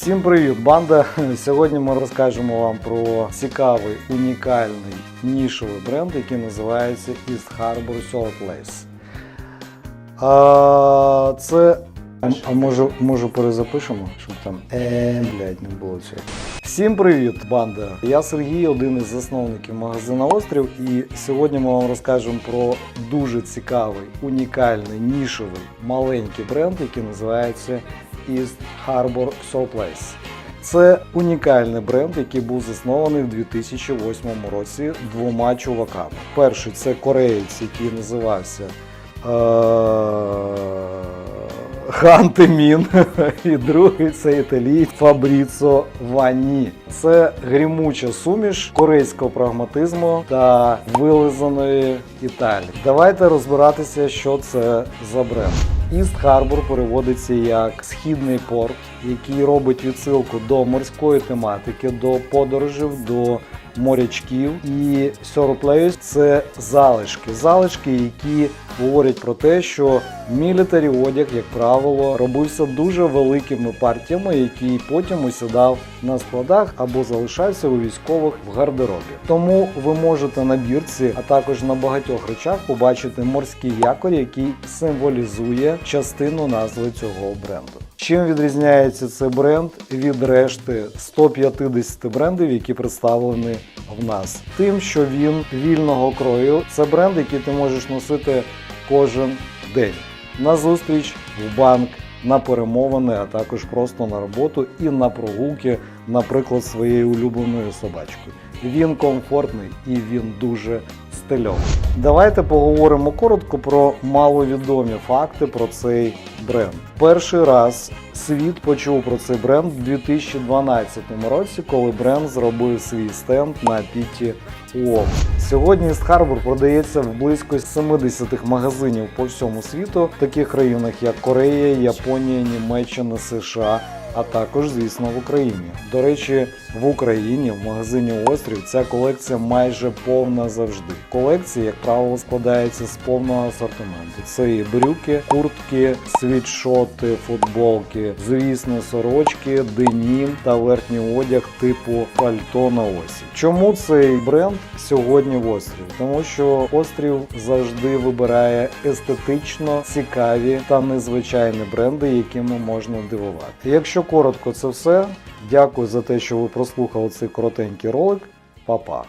Всім привіт, банда! Сьогодні ми розкажемо вам про цікавий, унікальний нішовий бренд, який називається East Harbor Salt Place. А, це. А, а може, може перезапишемо, щоб там е, блядь, не було цього. Всім привіт, банда! Я Сергій, один із засновників магазину Острів, і сьогодні ми вам розкажемо про дуже цікавий, унікальний, нішовий, маленький бренд, який називається East Harbor Soul Place. Це унікальний бренд, який був заснований в 2008 році двома чуваками. Перший це кореєць, який називався е- Ханте Мін, і другий це італієць Фабріцо Вані. Це грімуча суміш корейського прагматизму та вилизаної Італії. Давайте розбиратися, що це за бренд. Іст Харбор переводиться як східний порт, який робить відсилку до морської тематики, до подорожів, до морячків. І Surplus – це залишки. Залишки, які говорять про те, що мілітарі одяг, як правило, робився дуже великими партіями, який потім усідав на складах або залишався у військових в гардеробі. Тому ви можете на бірці, а також на багатьох речах побачити морський якор, який символізує частину назви цього бренду. Чим відрізняється цей бренд від решти 150 брендів, які представлені в нас? Тим, що він вільного крою. Це бренд, який ти можеш носити кожен день на зустріч, в банк, на перемовини, а також просто на роботу і на прогулки, наприклад, своєю улюбленою собачкою. Він комфортний і він дуже стильовий. Давайте поговоримо коротко про маловідомі факти про цей бренд. Перший раз світ почув про цей бренд у 2012 році, коли бренд зробив свій стенд на піті Уолл. Сьогодні East Harbor продається в близько 70 магазинів по всьому світу, в таких країнах як Корея, Японія, Німеччина, США. А також, звісно, в Україні. До речі, в Україні в магазині Острів ця колекція майже повна завжди. Колекція, як правило, складається з повного асортименту. Це і брюки, куртки, світшоти, футболки, звісно, сорочки, денім та верхній одяг типу пальто на осінь. Чому цей бренд сьогодні в острів? Тому що острів завжди вибирає естетично цікаві та незвичайні бренди, якими можна дивувати. Якщо коротко, це все. Дякую за те, що ви прослухали цей коротенький ролик. Па-па!